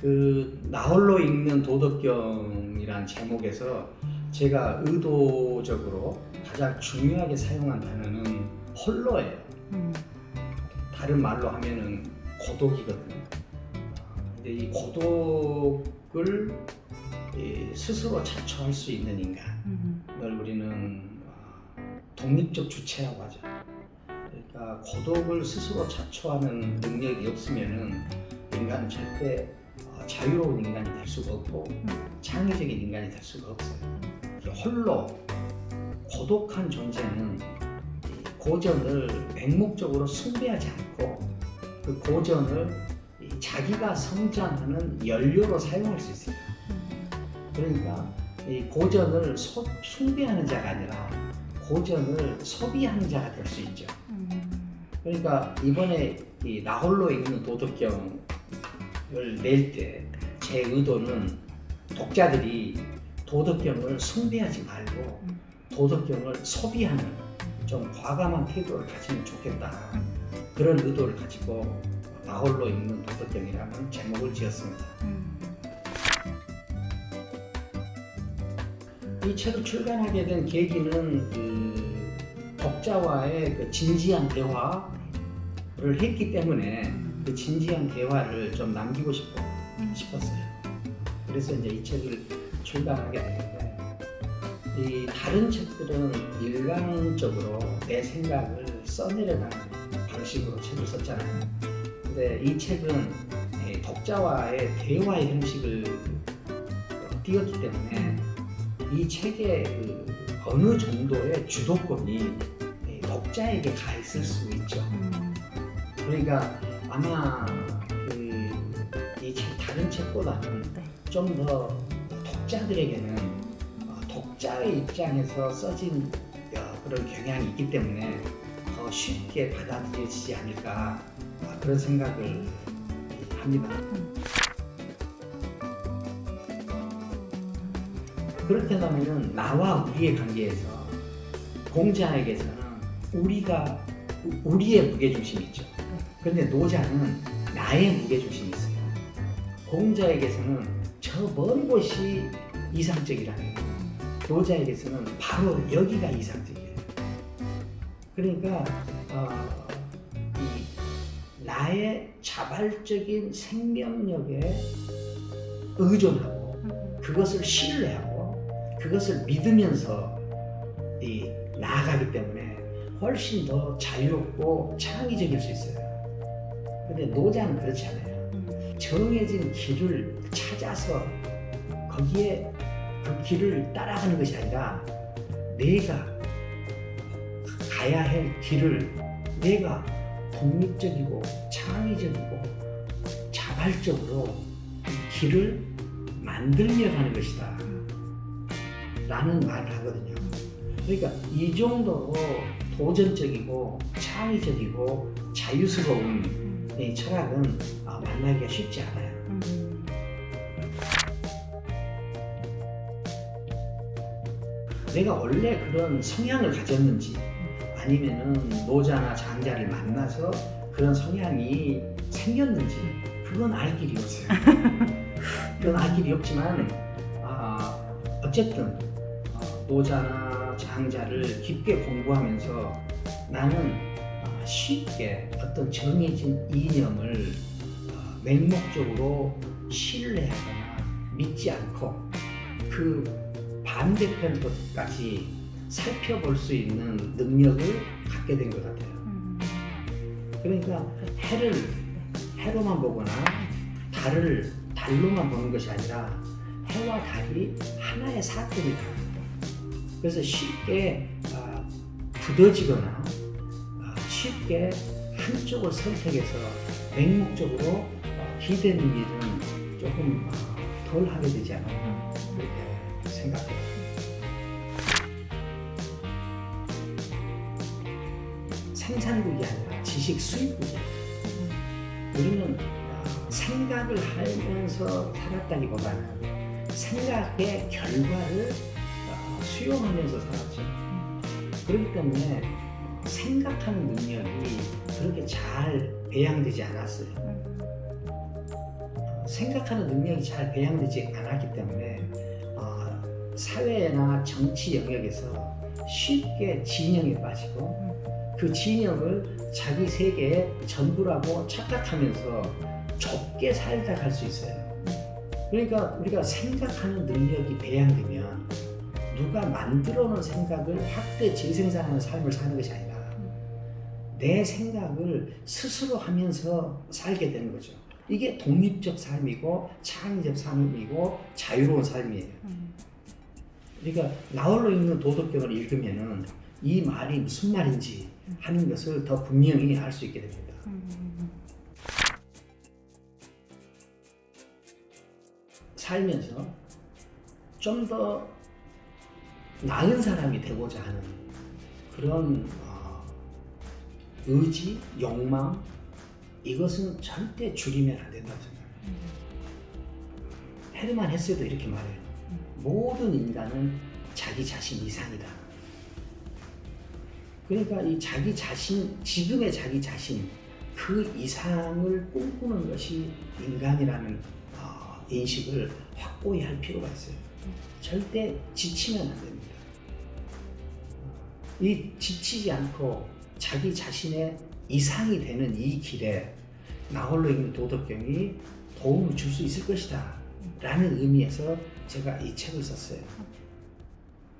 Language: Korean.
그 나홀로 읽는 도덕경이란 제목에서 제가 의도적으로 가장 중요하게 사용한 단어는 홀로예요. 음. 다른 말로 하면은 고독이거든요. 근데 이 고독을 이 스스로 자초할 수 있는 인간을 음. 우리는 어, 독립적 주체라고 하죠. 그러니까 고독을 스스로 자초하는 능력이 없으면은 인간은 절대 어, 자유로운 인간이 될 수가 없고 창의적인 인간이 될 수가 없어요. 홀로 고독한 존재는 이 고전을 맹목적으로 숭배하지 않고 그 고전을 이 자기가 성장하는 연료로 사용할 수 있어요. 그러니까 이 고전을 소- 숭배하는 자가 아니라 고전을 소비하는 자가 될 수 있죠. 음. 그러니까 이번에 이 나홀로 읽는 도덕경을 낼 때 제 의도는 독자들이 도덕경을 숭배하지 말고 음. 도덕경을 소비하는 좀 과감한 태도를 가지면 좋겠다 그런 의도를 가지고 나홀로 읽는 도덕경이라는 제목을 지었습니다. 음. 이 책을 출간하게 된 계기는 그 독자와의 그 진지한 대화를 했기 때문에 그 진지한 대화를 좀 남기고 싶어, 싶었어요. 그래서 이제 이 책을 출간하게 됐는데 이 다른 책들은 일방적으로 내 생각을 써내려가는 방식으로 책을 썼잖아요. 근데 이 책은 이 독자와의 대화의 형식을 어, 띄었기 때문에 이 책의 그 어느 정도의 주도권이 이 독자에게 가 있을 수 있죠. 음. 그러니까 아마 그이 책 다른 책보다는 네. 좀더 독자들에게는 어, 독자의 입장에서 써진 어, 그런 경향이 있기 때문에 더 쉽게 받아들여지지 않을까 어, 그런 생각을 합니다. 그렇다면 나와 우리의 관계에서 공자에게서는 우리가 우리의 무게 중심이 있죠. 그런데 노자는 나의 무게 중심이 있어요. 공자에게서는 저 먼 곳이 이상적이라는 거. 노자에게서는 바로 여기가 이상적이에요. 그러니까 어, 이 나의 자발적인 생명력에 의존하고 음. 그것을 신뢰하고 그것을 믿으면서 이 나아가기 때문에 훨씬 더 자유롭고 창의적일 수 있어요. 근데 노자는 그렇지 않아요. 음. 정해진 길을 찾아서 거기에 그 길을 따라가는 것이 아니라 내가 가야 할 길을 내가 독립적이고 창의적이고 자발적으로 이 길을 만들려 가는 것이다. 라는 말을 하거든요. 그러니까 이 정도로 도전적이고 창의적이고 자유스러운 음. 이 철학은 아, 만나기가 쉽지 않아요. 음. 내가 원래 그런 성향을 가졌는지 아니면은 노자나 장자를 만나서 그런 성향이 생겼는지 그건 알 길이 없어요. 그건 알 길이 없지만 아, 어쨌든 어, 노자나 장자를 깊게 공부하면서 나는 아, 쉽게 어떤 정해진 이념을 어, 맹목적으로 신뢰하거나 믿지 않고 그 반대편 것까지 살펴볼 수 있는 능력을 갖게 된 것 같아요. 음. 그러니까 해를 해로만 보거나 달을 달로만 보는 것이 아니라 해와 달이 하나의 사건이다. 그래서 쉽게 아, 굳어지거나 아, 쉽게 한쪽을 선택해서 맹목적으로 어, 기대는 일은 조금 아, 덜 하게 되지 않았나 그렇게 생각해요. 생산국이 아니라 지식 수입국이에요. 우리는 어, 생각을 하면서 살았다기보다는 생각의 결과를 어, 수용하면서 살았죠. 그렇기 때문에 생각하는 능력이 그렇게 잘 배양되지 않았어요. 생각하는 능력이 잘 배양되지 않았기 때문에 어, 사회나 정치 영역에서 쉽게 진영에 빠지고 그 진영을 자기 세계의 전부라고 착각하면서 좁게 살다 갈 수 있어요. 그러니까 우리가 생각하는 능력이 배양되면 누가 만들어 놓은 생각을 확대 재생산하는 삶을 사는 것이 아니라 내 생각을 스스로 하면서 살게 되는 거죠. 이게 독립적 삶이고 창의적 삶이고 자유로운 삶이에요. 그러니까 나홀로 읽는 도덕경을 읽으면은 이 말이 무슨 말인지 하는 것을 더 분명히 알 수 있게 됩니다. 살면서 좀 더 나은 사람이 되고자 하는 그런 어, 의지, 욕망 이것은 절대 줄이면 안 된다고 생각해요. 헤르만 헤세도 이렇게 말해요. 모든 인간은 자기 자신 이상이다. 그러니까 이 자기 자신, 지금의 자기 자신, 그 이상을 꿈꾸는 것이 인간이라는 어, 인식을 확고히 할 필요가 있어요. 절대 지치면 안 됩니다. 이 지치지 않고 자기 자신의 이상이 되는 이 길에 나홀로 읽는 도덕경이 도움을 줄 수 있을 것이다. 라는 의미에서 제가 이 책을 썼어요.